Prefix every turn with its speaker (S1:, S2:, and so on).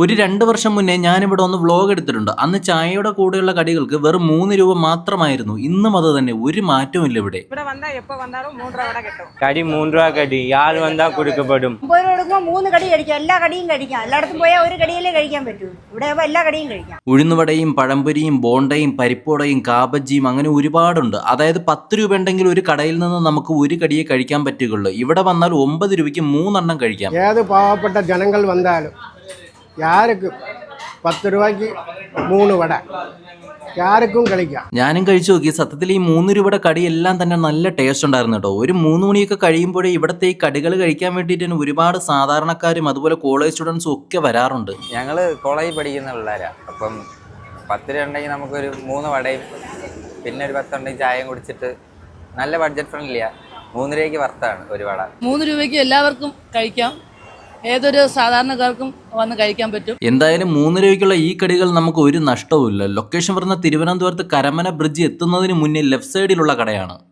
S1: ഒരു രണ്ട് വർഷം മുന്നേ ഞാനിവിടെ ഒന്ന് വ്ലോഗ് എടുത്തിട്ടുണ്ട്. അന്ന് ചായയുടെ കൂടെയുള്ള കടികൾക്ക് വെറും മൂന്ന് രൂപ മാത്രമായിരുന്നു. ഇന്നും അത് തന്നെ. ഒരു മാറ്റവും ഇല്ല ഇവിടെ.
S2: കടി മൂന്ന് രൂപ കടി.
S3: ആൾ വന്നാ കൊടുക്കപ്പെടും മൂന്ന് കടി കഴിക്കാം. എല്ലാ കടിയും കഴിക്കാം. എല്ലായിടത്തും പോയാൽ ഒരു കടിയിലേ കഴിക്കാൻ പറ്റൂ. ഇവിടെ എല്ലാ കടിയും കഴിക്കാം.
S1: ഉഴുന്നുവടയും പഴംപൊരിയും ബോണ്ടയും പരിപ്പോടയും കാബജിയും അങ്ങനെ ഒരുപാടുണ്ട്. അതായത് പത്ത് രൂപ ഉണ്ടെങ്കിൽ ഒരു കടയിൽ നിന്ന് നമുക്ക് ഒരു കടിയെ കഴിക്കാൻ പറ്റുകയുള്ളൂ. ഇവിടെ വന്നാൽ ഒമ്പത് രൂപയ്ക്ക് മൂന്നെണ്ണം കഴിക്കാം.
S4: ഏത് പാവപ്പെട്ട ജനങ്ങൾ വന്നാലും. യാർക്കും പത്ത് രൂപയ്ക്ക് മൂന്ന് വട? ആർക്കും കളിക്കാം.
S1: ഞാനും കഴിച്ചു നോക്കി. സത്യത്തിൽ ഈ മൂന്ന് രൂപയുടെ എല്ലാം തന്നെ നല്ല ടേസ്റ്റ് ഉണ്ടായിരുന്നു കേട്ടോ. ഒരു മൂന്ന് മണിയൊക്കെ കഴിയുമ്പോഴേ ഇവിടുത്തെ ഈ കടികൾ കഴിക്കാൻ വേണ്ടിയിട്ട് തന്നെ ഒരുപാട് സാധാരണക്കാരും അതുപോലെ കോളേജ് സ്റ്റുഡൻസും ഒക്കെ വരാറുണ്ട്.
S5: ഞങ്ങൾ കോളേജിൽ പഠിക്കുന്ന പിള്ളേരാണ് അപ്പം പത്ത് രൂപ ഉണ്ടെങ്കിൽ നമുക്കൊരു മൂന്ന് വടയും പിന്നെ ഒരു പത്തുണ്ടെങ്കിൽ ചായയും കുടിച്ചിട്ട് നല്ല ബഡ്ജറ്റ് ഫ്രണ്ട്ലിയാണ് മൂന്ന് രൂപയ്ക്ക് വർത്താണ് ഒരു വട.
S6: മൂന്ന് രൂപയ്ക്ക് എല്ലാവർക്കും കഴിക്കാം. ഏതൊരു സാധാരണക്കാർക്കും വന്ന് കഴിക്കാൻ പറ്റും.
S1: എന്തായാലും മൂന്ന് രൂപയ്ക്കുള്ള ഈ കടികൾ നമുക്ക് ഒരു നഷ്ടവുമില്ല. ലൊക്കേഷൻ വരുന്ന തിരുവനന്തപുരത്ത് കരമന ബ്രിഡ്ജ് എത്തുന്നതിന് മുന്നേ ലെഫ്റ്റ് സൈഡിലുള്ള കടയാണ്.